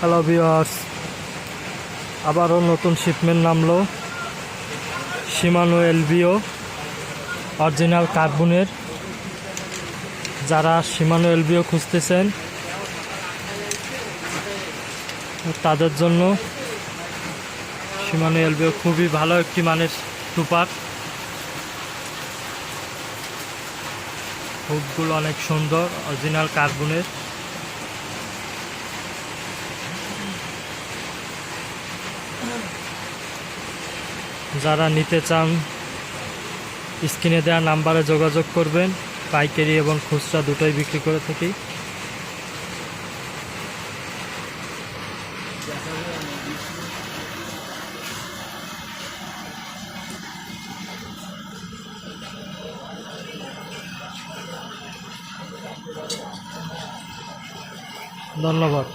Hello viewers আবারও নতুন shipment নামলো সীমানো এলবিও অরিজিনাল কার্বনের যারা সীমানো এলবিও খুঁজতেছেন, তাদের জন্য সীমানো এলবিও খুবই ভালো একটি মানের টুপার হুকগুলো অনেক সুন্দর অরিজিনাল কার্বনের যারা নিতে চান, স্ক্রিনে দেওয়া নাম্বারে যোগাযোগ করবেন। পাইকারি এবং খুচরা দুটোই বিক্রি করে থাকি। ধন্যবাদ।